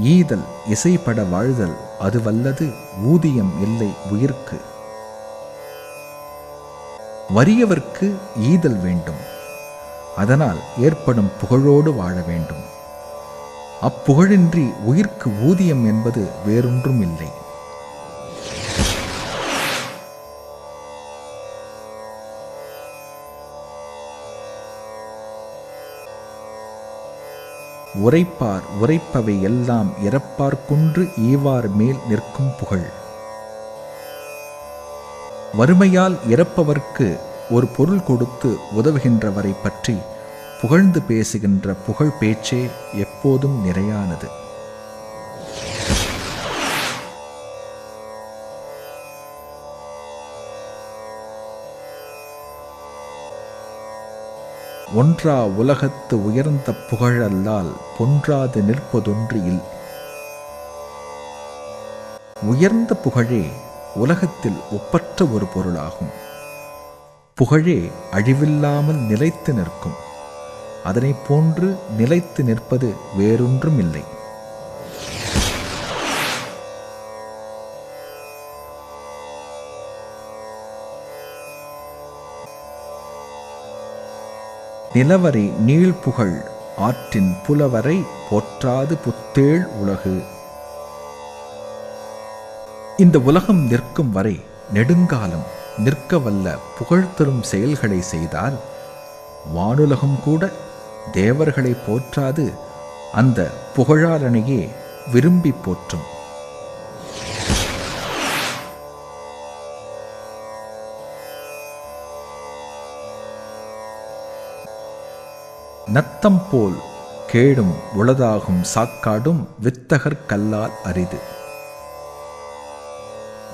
ஈதல் இசைப்பட வாழ்தல் அது வல்லது ஊதியம் இல்லை உயிர்க்கு. வறியவர்க்கு ஈதல் வேண்டும். அதனால் ஏற்படும் புகழோடு வாழ வேண்டும். அப்புகழின்றி உயிர்க்கு ஊதியம் என்பது வேறொன்றும் இல்லை. உரைப்பார் உரைப்பவை எல்லாம் இறப்பார்க்குன்று ஈவார் மேல் நிற்கும் புகழ். வறுமையால் இறப்பவர்க்கு ஒரு பொருள் கொடுத்து உதவுகின்றவரை பற்றி புகழ்ந்து பேசுகின்ற புகழ் பேச்சே எப்போதும் நிறையானது. ஒன்றா உலகத்து உயர்ந்த புகழல்லால் பொன்றாது நிற்பதொன்று இல். உயர்ந்த புகழே உலகத்தில் ஒப்பற்ற ஒரு பொருளாகும். புகழே அழிவில்லாமல் நிலைத்து நிற்கும். அதனைப் போன்று நிலைத்து நிற்பது வேறொன்றும் இல்லை நிலவரை நீழ்புகழ் ஆற்றின் புலவரை போற்றாது புத்தேள் உலகு. இந்த உலகம் நிற்கும் வரை நெடுங்காலம் நிற்க வல்ல புகழ் தரும் செயல்களை செய்தால் வானுலகம் கூட தேவர்களை போற்றாது அந்த புகழாளனையே விரும்பி போற்றும். நத்தம் போல் கேடும் உளதாகும் சாக்காடும் வித்தகர் கல்லால் அரிது.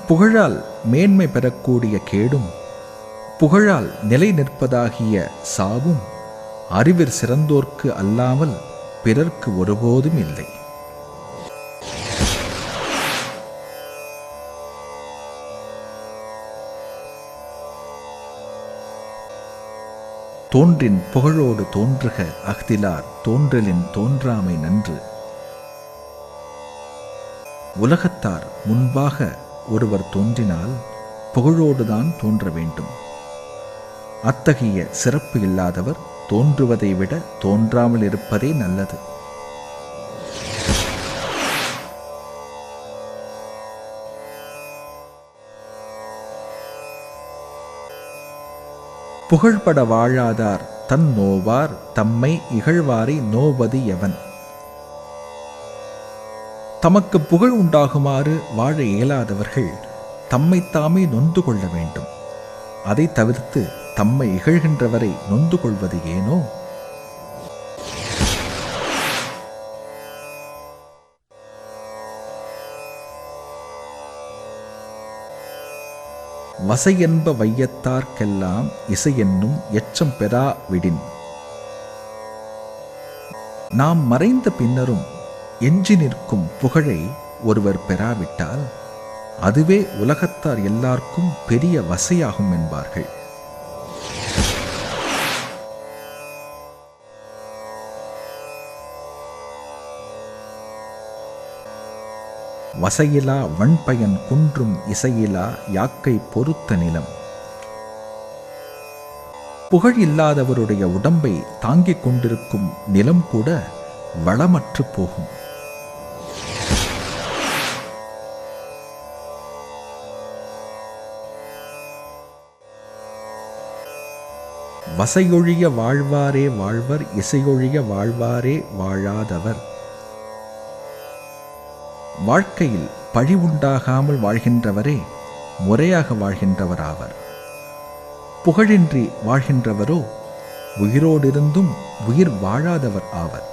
புகழால் மேன்மை பெறக்கூடிய கேடும் புகழால் நிலை நிற்பதாகிய சாவும் அறிவிற் சிறந்தோர்க்கு அல்லாமல் பிறர்க்கு ஒருபோதும் இல்லை. தோன்றின் புகழோடு தோன்றுக அஃதிலார் தோன்றலின் தோன்றாமை நன்று. உலகத்தார் முன்பாக ஒருவர் தோன்றினால் புகழோடுதான் தோன்ற வேண்டும். அத்தகைய சிறப்பு இல்லாதவர் தோன்றுவதை விட தோன்றாமல் இருப்பதே நல்லது. புகழ்பட வாழாதார் தன் நோவார் தம்மை இகழ்வாரை நோவது எவன்? தமக்கு புகழ் உண்டாகுமாறு வாழ இயலாதவர்கள் தம்மைத்தாமே நொந்து கொள்ள வேண்டும். அதை தவிர்த்து தம்மை இகழ்கின்றவரை நொந்து கொள்வது ஏனோ? வசையென்ப வையத்தார்க்கெல்லாம் இசையென்னும் எச்சம் பெறா விடின். நாம் மறைந்த பின்னரும் எஞ்சி நிற்கும் புகழை ஒருவர் பெறாவிட்டால் அதுவே உலகத்தார் எல்லாருக்கும் பெரிய வசையாகும் என்பார்கள். வசையிலா வண்பயன் குன்றும் இசையிலா யாக்கை பொறுத்த நிலம். புகழ் இல்லாதவருடைய உடம்பை தாங்கிக் கொண்டிருக்கும் நிலம் கூட வளமற்று போகும். வசையொழிய வாழ்வாரே வாழ்வர் இசையொழிய வாழ்வாரே வாழாதவர். வாழ்க்கையில் பழி உண்டாகாமல் வாழ்கின்றவரே முறையாக வாழ்கின்றவராவர். புகழின்றி வாழ்கின்றவரோ உயிரோடிருந்தும் உயிர் வாழாதவர் ஆவர்.